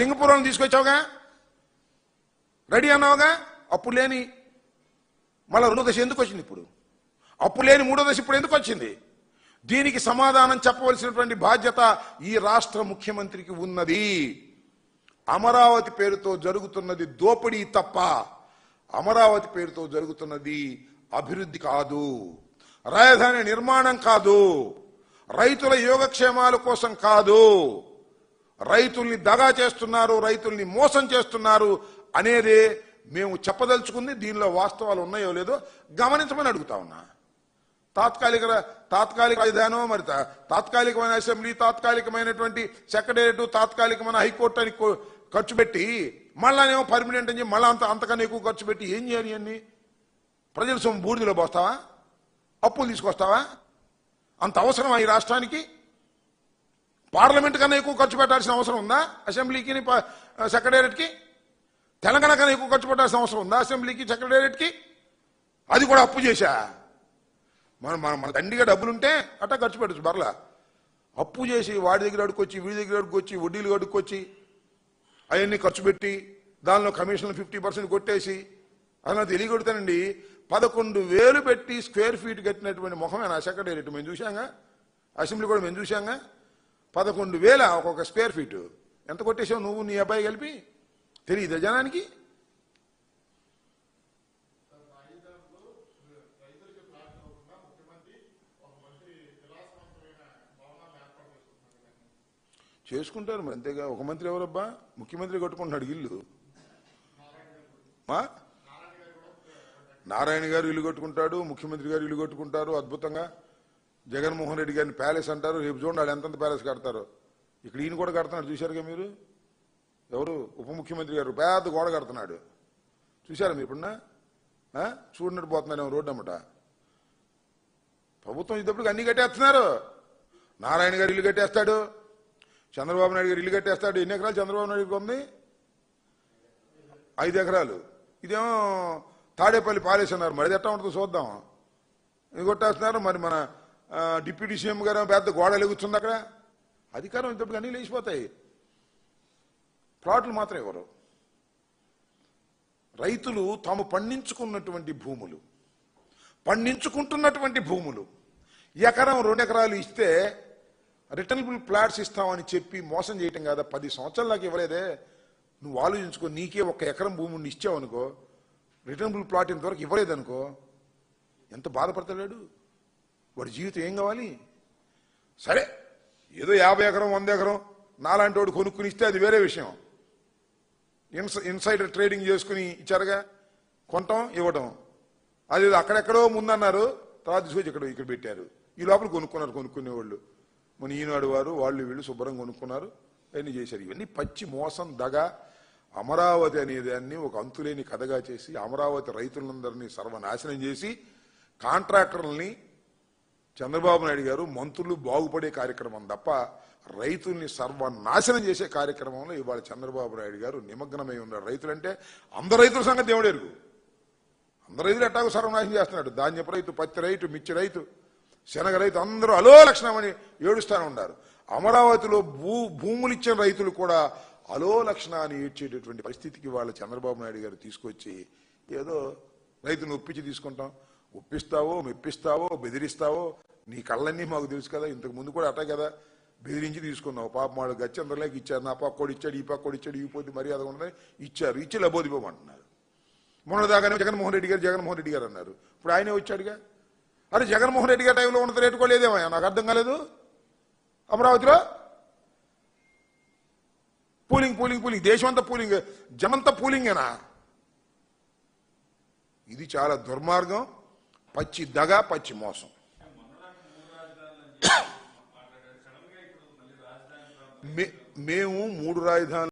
Singapore తీసుకొచ్చావుగా? Ready అన్నావుగా? అప్పుడు లేని మళ్ళీ రెండో దశ ఎందుకు వచ్చింది ఇప్పుడు? అప్పుడు లేని మూడో దశ ఇప్పుడు ఎందుకు వచ్చింది? దీనికి సమాధానం చెప్పవలసినటువంటి బాధ్యత ఈ రాష్ట్ర ముఖ్యమంత్రికి ఉన్నది. అమరావతి పేరుతో జరుగుతున్నది దోపిడీ తప్ప అమరావతి పేరుతో జరుగుతున్నది అభివృద్ధి కాదు. రాజధాని నిర్మాణం కాదు. రైతుల యోగక్షేమాల కోసం కాదు. రైతుల్ని దగా చేస్తున్నారు రైతుల్ని మోసం చేస్తున్నారు అనేదే మేము చెప్పదలుచుకుంది. దీనిలో వాస్తవాలు ఉన్నాయో లేదో గమనించమని అడుగుతా ఉన్నా. తాత్కాలిక తాత్కాలిక రాజధానం మరి తాత్కాలికమైన అసెంబ్లీ తాత్కాలికమైనటువంటి సెక్రటేరియట్ తాత్కాలికమైన హైకోర్టు అని ఖర్చు పెట్టి మళ్ళానేమో పర్మనెంట్ అని మళ్ళా అంత అంతకన్నా ఎక్కువ ఖర్చు పెట్టి ఏం చేయాలి అన్ని ప్రజల సొమ్ము బూడిదలో పోస్తావా? అప్పులు తీసుకొస్తావా? అంత అవసరమా ఈ రాష్ట్రానికి? పార్లమెంట్ కన్నా ఎక్కువ ఖర్చు పెట్టాల్సిన అవసరం ఉందా? అసెంబ్లీకి సెక్రటేరియట్కి? తెలంగాణ కన్నా ఎక్కువ ఖర్చు పెట్టాల్సిన అవసరం ఉందా అసెంబ్లీకి సెక్రటేరియట్కి? అది కూడా అప్పు చేశా. మనం మన మన దండిగా డబ్బులుంటే అట్టా ఖర్చు పెట్టచ్చు బర్లా అప్పు చేసి వాడి దగ్గర అడుక్కొచ్చి వీడి దగ్గర అడుక్కొచ్చి వడ్డీలు అడుక్కొచ్చి అవన్నీ ఖర్చు పెట్టి దానిలో కమిషన్లు ఫిఫ్టీ పర్సెంట్ కొట్టేసి అలా తెలియగొడతానండి. పదకొండు వేలు పెట్టి స్క్వేర్ ఫీట్ కట్టినటువంటి ముఖమేనా సెక్రటేరియట్? మేము చూసాంగా అసెంబ్లీ కూడా మేము చూసాంగా పదకొండు వేల ఒక్కొక్క స్క్వేర్ ఫీట్. ఎంత కొట్టేసావు నువ్వు నీ అబ్బాయి కలిపి? తెలియదా జనానికి? చేసుకుంటారు మరి అంతేగా. ఒక మంత్రి ఎవరబ్బా? ముఖ్యమంత్రి కట్టుకుంటున్నాడు ఇల్లు. మా నారాయణ గారు ఇల్లు కట్టుకుంటాడు ముఖ్యమంత్రి గారు ఇల్లు కట్టుకుంటారు అద్భుతంగా. జగన్మోహన్ రెడ్డి గారిని ప్యాలెస్ అంటారు రేపు చూడండి వాళ్ళు ఎంతెంత ప్యాలెస్ కడతారు. ఇక్కడ ఈయన కూడా కడుతున్నాడు చూశారుగా మీరు? ఎవరు? ఉప ముఖ్యమంత్రి గారు పెద్ద గోడ కడుతున్నాడు. చూశారా మీరు ఇప్పుడున్నా? చూడనట్టు పోతున్నాడు రోడ్డు అమ్మట. ప్రభుత్వం ఇద్దప్పుడు అన్ని కట్టేస్తున్నారు. నారాయణ గారు ఇల్లు కట్టేస్తాడు చంద్రబాబు నాయుడు గారు ఇల్లు కట్టేస్తాడు. ఎన్ని ఎకరాలు చంద్రబాబు నాయుడు ఉంది? ఐదు ఎకరాలు. ఇదేమో తాడేపల్లి పాలేసి అన్నారు. మరి ఎట్టా ఉంటుందో చూద్దాం. ఇది కొట్టేస్తున్నారు. మరి మన డిప్యూటీ సీఎం గారు పెద్ద గోడ ఎలుగుతుంది అక్కడ. అధికారం ఇంతప్పుడు అన్నీ లేచిపోతాయి. ప్లాట్లు మాత్రం ఇవ్వరు రైతులు తాము పండించుకున్నటువంటి భూములు పండించుకుంటున్నటువంటి భూములు ఎకరం రెండు ఎకరాలు ఇస్తే రిటర్నబుల్ ప్లాట్స్ ఇస్తామని చెప్పి మోసం చేయటం కాదా? పది సంవత్సరాలకు ఇవ్వలేదే. నువ్వు ఆలోచించుకో నీకే ఒక ఎకరం భూమిని ఇచ్చావు అనుకో రిటర్నబుల్ ప్లాట్ ఇంతవరకు ఇవ్వలేదనుకో ఎంత బాధపడతాడు వాడి జీవితం ఏం కావాలి? సరే ఏదో యాభై ఎకరం వంద ఎకరం నాలాంటి వాడు కొనుక్కుని ఇస్తే అది వేరే విషయం. ఇన్స్ ఇన్సైడర్ ట్రేడింగ్ చేసుకుని ఇచ్చారుగా కొనటం ఇవ్వటం. అది అక్కడెక్కడో ముందన్నారు తర్వాత చూసి ఇక్కడ ఇక్కడ పెట్టారు. ఈ లోపల కొనుక్కున్నారు కొనుక్కునే వాళ్ళు మన ఈనాడు వారు వాళ్ళు వీళ్ళు శుభ్రంగా కొనుక్కున్నారు అవన్నీ చేశారు. ఇవన్నీ పచ్చి మోసం దగ అమరావతి అనే దాన్ని ఒక అంతులేని కథగా చేసి అమరావతి రైతులందరినీ సర్వనాశనం చేసి కాంట్రాక్టర్లని చంద్రబాబు నాయుడు గారు మంత్రులు బాగుపడే కార్యక్రమం తప్ప రైతుల్ని సర్వనాశనం చేసే కార్యక్రమంలో ఇవాళ చంద్రబాబు నాయుడు గారు నిమగ్నమై ఉన్నారు. రైతులంటే అందరు రైతుల సంగతి దేవుడు ఎరుగు అందరు రైతులు ఎట్టాగో సర్వనాశనం చేస్తున్నాడు. ధాన్యపు రైతు పత్తి రైతు మిర్చి రైతు శనగ రైతు అందరూ అలో లక్షణమని ఏడుస్తూనే ఉన్నారు. అమరావతిలో భూ భూములు ఇచ్చిన రైతులు కూడా అలో లక్షణాన్ని ఏడ్చేటటువంటి పరిస్థితికి వాళ్ళ చంద్రబాబు నాయుడు గారు తీసుకొచ్చి ఏదో రైతును ఒప్పించి తీసుకుంటాం. ఒప్పిస్తావో మెప్పిస్తావో బెదిరిస్తావో నీ కళ్ళన్నీ మాకు తెలుసు కదా ఇంతకు ముందు కూడా అట్ట కదా. బెదిరించి తీసుకున్నావు. పాప మాడు గచ్చందరలేక ఇచ్చారు. నా పక్కోడు ఇచ్చాడు ఈ పక్కోడు ఇచ్చాడు ఈ పోతే మర్యాద ఉండదని ఇచ్చారు. ఇచ్చి లబోదిపోమంటున్నారు. మొన్నదాకానే జగన్మోహన్ రెడ్డి గారు జగన్మోహన్ రెడ్డి గారు అన్నారు. ఇప్పుడు ఆయనే వచ్చాడుగా? అరే జగన్మోహన్ రెడ్డి గారి టైంలో ఉన్నది రేటు కూడా లేదేమో నాకు అర్థం కాలేదు. అమరావతిలో? Pooling pooling pooling. దేశం అంతా పూలింగ్. జనంతా పూలింగేనా? ఇది చాలా దుర్మార్గం. పచ్చి దగ పచ్చి మోసం. మే- మేము మూడు రాజధానులు